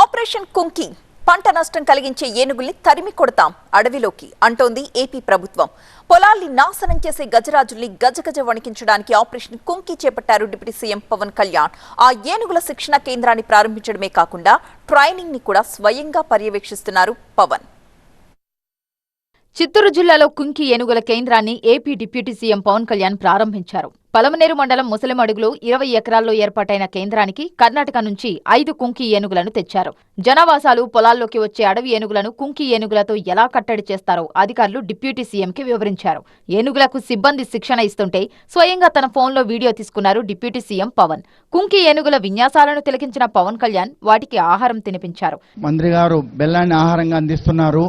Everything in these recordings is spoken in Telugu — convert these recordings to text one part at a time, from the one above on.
ఆపరేషన్ కుంకి. పంట నష్టం కలిగించే ఏనుగుల్ని తరిమి కొడతాం అడవిలోకి అంటోంది ఏపీ ప్రభుత్వం. పొలాల్ని నాశనం చేసే గజరాజుల్ని గజగజ వణికించడానికి ఆపరేషన్ కుంకి చేపట్టారు డిప్యూటీ సీఎం పవన్ కళ్యాణ్. ఆ ఏనుగుల శిక్షణ కేంద్రాన్ని ప్రారంభించడమే కాకుండా ట్రైనింగ్ని కూడా స్వయంగా పర్యవేక్షిస్తున్నారు పవన్. చిత్తూరు జిల్లాలో కుంకి ఏనుగుల కేంద్రాన్ని AP deputy CM Pawan Kalyan ప్రారంభించారు. పలమనేరు మండలం ముసలిమడుగులో ఇరవై ఎకరాల్లో ఏర్పాటైన కేంద్రానికి కర్ణాటక నుంచి ఐదు కుంకి ఏనుగులను తెచ్చారు. జనావాసాలు పొలాల్లోకి వచ్చే అడవి ఏనుగులను కుంకి ఏనుగులతో ఎలా కట్టడి చేస్తారో అధికారులు డిప్యూటీ సీఎంకి వివరించారు. ఏనుగులకు సిబ్బంది శిక్షణ ఇస్తుంటే స్వయంగా తన ఫోన్లో వీడియో తీసుకున్నారు డిప్యూటీ సీఎం పవన్. కుంకి ఏనుగుల విన్యాసాలను తిలకించిన పవన్ కళ్యాణ్ వాటికి ఆహారం తినిపించారు. మంత్రి గారు బెల్లాన్ని ఆహారంగా అందిస్తున్నారు.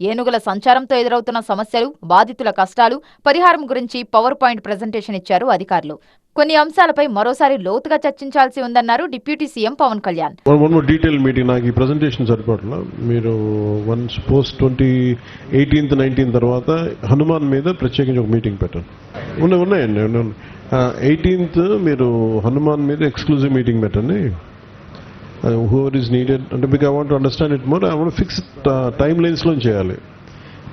ఏనుగుల సంచారంతో ఎదురవుతున్న సమస్యలు బాధితుల కష్టాలు పరిహారం గురించి పవర్ పాయింట్ ప్రజెంటేషన్ ఇచ్చారు అధికారులు. కొన్ని అంశాలపై మరోసారి లోతుగా చర్చించాల్సి ఉందన్నారు deputy CM Pawan Kalyan. One more detail meeting నాకు ఈ ప్రజెంటేషన్ సరిపోవట్లా మీరు once post twenty eighteenth nineteen తర్వాత హనుమాన్ మీద ప్రత్యేకించి ఒక మీటింగ్ పెట్టండి. ఉన్నాయి ఉన్నాయండి ఎయిటీన్త్ మీరు హనుమాన్ మీద ఎక్స్క్లూజివ్ మీటింగ్ పెట్టండి. హూవర్ ఈజ్ నీడెడ్ అంటే మీకు I want understand it more I want fix time లైన్స్లో చేయాలి.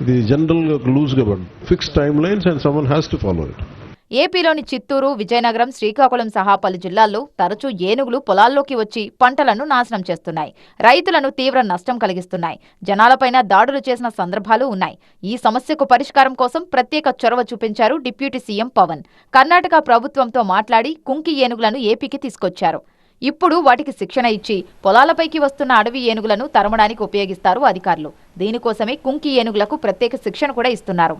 ఇది జనరల్గా లూజ్గా పడు. Fix time lines and someone has to follow it ఏపీలోని చిత్తూరు విజయనగరం శ్రీకాకుళం సహా పలు జిల్లాల్లో తరచూ ఏనుగులు పొలాల్లోకి వచ్చి పంటలను నాశనం చేస్తున్నాయి. రైతులను తీవ్ర నష్టం కలిగిస్తున్నాయి. జనాలపైన దాడులు చేసిన సందర్భాలు ఉన్నాయి. ఈ సమస్యకు పరిష్కారం కోసం ప్రత్యేక చొరవ చూపించారు డిప్యూటీ సీఎం పవన్. కర్ణాటక ప్రభుత్వంతో మాట్లాడి కుంకి ఏనుగులను ఏపీకి తీసుకొచ్చారు. ఇప్పుడు వాటికి శిక్షణ ఇచ్చి పొలాలపైకి వస్తున్న అడవి ఏనుగులను తరమడానికి ఉపయోగిస్తారు అధికారులు. దీనికోసమే కుంకి ఏనుగులకు ప్రత్యేక శిక్షణ కూడా ఇస్తున్నారు.